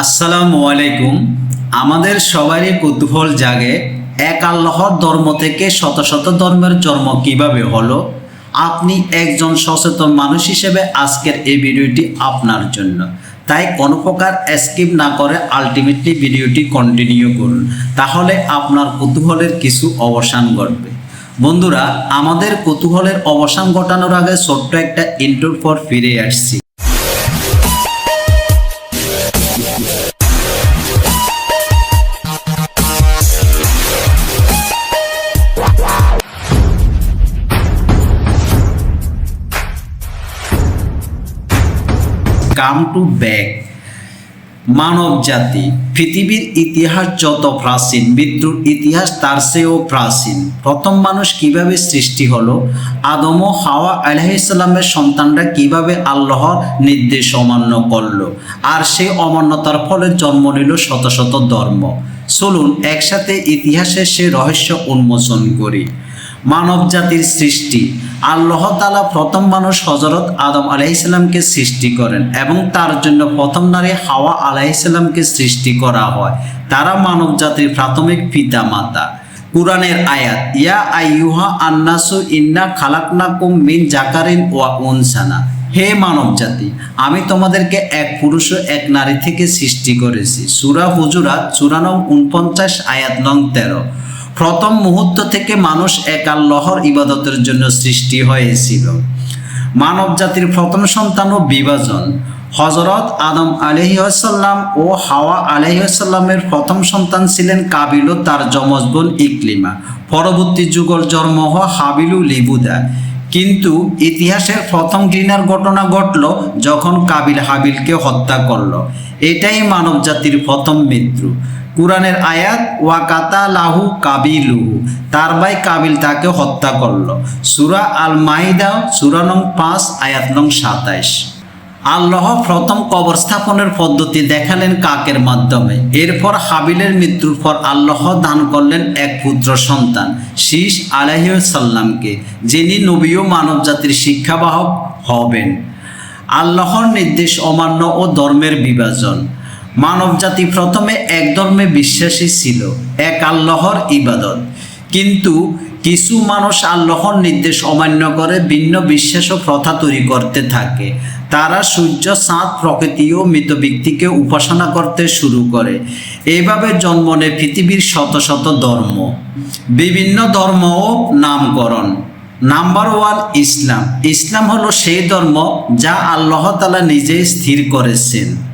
আসসালামু আলাইকুম। আমাদের সবারই কৌতূহল জাগে এক আল্লাহর ধর্ম থেকে শত শত ধর্মের জন্ম কীভাবে হলো। আপনি একজন সচেতন মানুষ হিসেবে আজকের এই ভিডিওটি আপনার জন্য। তাই কোনো প্রকার স্কিপ না করে আলটিমেটলি ভিডিওটি কন্টিনিউ করুন। তাহলে আপনার কৌতূহলের কিছু অবসান ঘটবে। বন্ধুরা, আমাদের কৌতূহলের অবসান ঘটানোর আগে ছোট্ট একটা ইন্টোর পর ফিরে আসছি। Come to back. মানব জাতি, পৃথিবীর ইতিহাস যত প্রাচীন মৃত্যুর ইতিহাস তার চেয়েও প্রাচীন। প্রথম মানুষ কীভাবে সৃষ্টি হলো? আদম ও হাওয়া আলহিসাল্লামের সন্তানরা কীভাবে আল্লাহর নির্দেশ অমান্য করল? আর সেই অমান্যতার ফলে জন্ম নিল শত শত ধর্ম। চলুন একসাথে ইতিহাসের সে রহস্য উন্মোচন করি। মানব জাতির সৃষ্টি। আল্লাহ তালা প্রথম মানুষ হজরত আদম আলাইসাল্লামকে সৃষ্টি করেন এবং তার জন্য প্রথম নারী হাওয়া আলাইসাল্লামকে সৃষ্টি করা হয়। তারা মানব জাতির প্রাথমিক পিতা মাতা কোরআনের আয়াত, ইয়া আইয়ুহা আন্নাসু ইন্না খালাকনাকুম মিন জাকারিন ওয়া উনসানা। হে মানব জাতি আমি তোমাদেরকে এক পুরুষ ও এক নারী থেকে সৃষ্টি করেছি। সুরা হুজুরাত চুরানং উনপঞ্চাশ, আয়াত নং তেরো। প্রথম মুহূর্ত থেকে মানুষ এক আল্লাহর ইবাদতের জন্য সৃষ্টি হয়েছিল। মানব জাতির প্রথম সন্তান ও বিভাজন। হজরত আদম আলহিহাসাল্লাম ও হাওয়া আলহিহাসাল্লামের প্রথম সন্তান ছিলেন কাবিল ও তার যমজ বোন ইকলিমা। পরবর্তী যুগল জন্ম হওয়া হাবিলু লিবুদা। কিন্তু ইতিহাসের প্রথম ঘৃণার ঘটনা ঘটল যখন কাবিল হাবিলকে হত্যা করল। এটাই মানব জাতির প্রথম মৃত্যু। কোরআনের আয়াত ওয়াকাতা লাহু কাবিলুহু তার ভাই কাবিল তাকে হত্যা করল। সুরা আল মাইদা সুরা নং পাঁচ, আয়াত নং সাতাইশ। আল্লাহ প্রথম কবর স্থাপনের পদ্ধতি দেখালেন কাকের মাধ্যমে। এরপর হাবিলের মৃত্যুর পর আল্লাহ দান করলেন এক পুত্র সন্তান শীষ আলাহিসাল্লামকে যিনি নবী মানব জাতির শিক্ষাবাহক হবেন। আল্লাহর নির্দেশ অমান্য ও ধর্মের বিভাজন। মানব জাতি প্রথমে এক ধর্মে বিশ্বাসী ছিল, এক আল্লাহর ইবাদত। কিন্তু কিছু মানুষ আল্লাহর নির্দেশ অমান্য করে, ভিন্ন বিশ্বাস ও প্রথা তৈরি করতে থাকে। তারা সূর্য, চাঁদ, প্রকৃতি ও মৃত ব্যক্তিকে উপাসনা করতে শুরু করে। এইভাবে জন্ম নেয় পৃথিবীর শত শত ধর্ম। বিভিন্ন ধর্ম ও নামকরণ। নাম্বার ওয়ান, ইসলাম। ইসলাম হলো সেই ধর্ম যা আল্লাহ তালা নিজে স্থির করেছেন।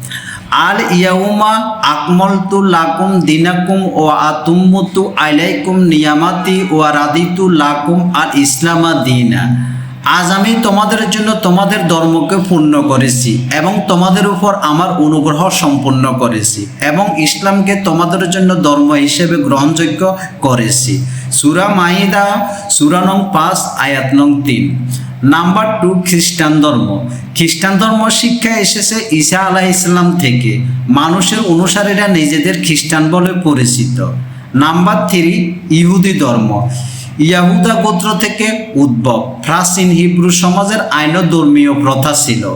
আল ইয়াউমা আকমলতু লাকুম দিনাকুম ও আতুম্মতু আইলাইকুম নিয়ামাতি ও রাদিতু লাকুম আল ইসলামা দিনা। আজ আমি তোমাদের জন্য তোমাদের ধর্মকে পূর্ণ করেছি এবং তোমাদের উপর আমার অনুগ্রহ সম্পূর্ণ করেছি এবং ইসলামকে তোমাদের জন্য ধর্ম হিসেবে গ্রহণযোগ্য করেছি। সুরা মাইদা, সুরা নং পাঁচ, আয়াত নং তিন। নাম্বার টু, খ্রিস্টান ধর্ম। খ্রিস্টান ধর্ম শিক্ষা এসেছে ঈসা আলাহ ইসলাম থেকে। মানুষের অনুসারীরা নিজেদের খ্রিস্টান বলে পরিচিত। নাম্বার থ্রি, ইহুদি ধর্ম। ইয়াহুদা গোত্র থেকে উদ্ভব। প্রাচীন হিব্রু সমাজের আইন ধর্মীয় প্রথা ছিল।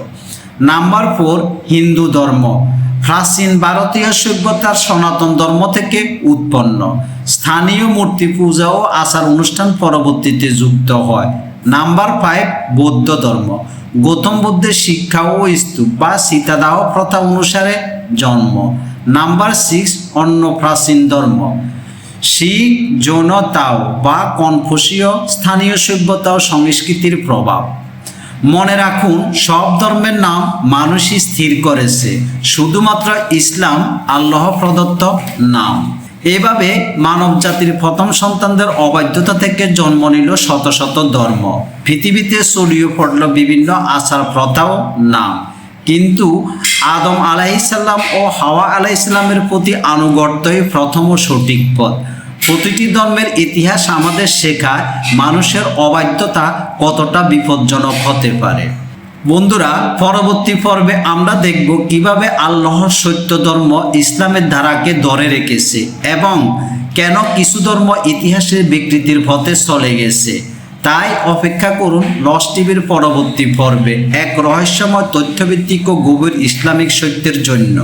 নাম্বার ফোর, হিন্দু ধর্ম। প্রাচীন ভারতীয় সভ্যতার সনাতন ধর্ম থেকে উৎপন্ন। স্থানীয় মূর্তি পূজা ও আচার অনুষ্ঠান পরবর্তীতে যুক্ত হয়। নাম্বার ফাইভ বৌদ্ধ ধর্ম। গৌতম বুদ্ধের শিক্ষা ও স্তূপ বা সীতাদাহ প্রথা অনুসারে জন্ম। নাম্বার সিক্স অন্য প্রাচীন ধর্ম। শিখ জৈনতাও বা কনফুসীয় স্থানীয় সভ্যতা ও সংস্কৃতির প্রভাব। মনে রাখুন, সব ধর্মের নাম মানুষই স্থির করেছে। শুধুমাত্র ইসলাম, আল্লাহ প্রদত্ত নাম। এভাবে মানব জাতির প্রথম সন্তানদের অবাধ্যতা থেকে জন্ম নিল শত শত ধর্ম। পৃথিবীতে ছড়িয়ে পড়ল বিভিন্ন আচার প্রথাও নাম। কিন্তু আদম আলাইসাল্লাম ও হাওয়া আলাইসাল্লামের প্রতি আনুগত্যই প্রথম ও সঠিক পথ। প্রতিটি ধর্মের ইতিহাস আমাদের শেখায় মানুষের অবাধ্যতা কতটা বিপজ্জনক হতে পারে। বন্ধুরা, পরবর্তী পর্বে আমরা দেখব কীভাবে আল্লাহর সত্য ধর্ম ইসলামের ধারাকে ধরে রেখেছে এবং কেন কিছু ধর্ম ইতিহাসের বিকৃতির পথে চলে গেছে। তাই অপেক্ষা করুন লস টিভির পরবর্তী পর্বে এক রহস্যময় তথ্যভিত্তিক ও গভীর ইসলামিক সত্যের জন্য।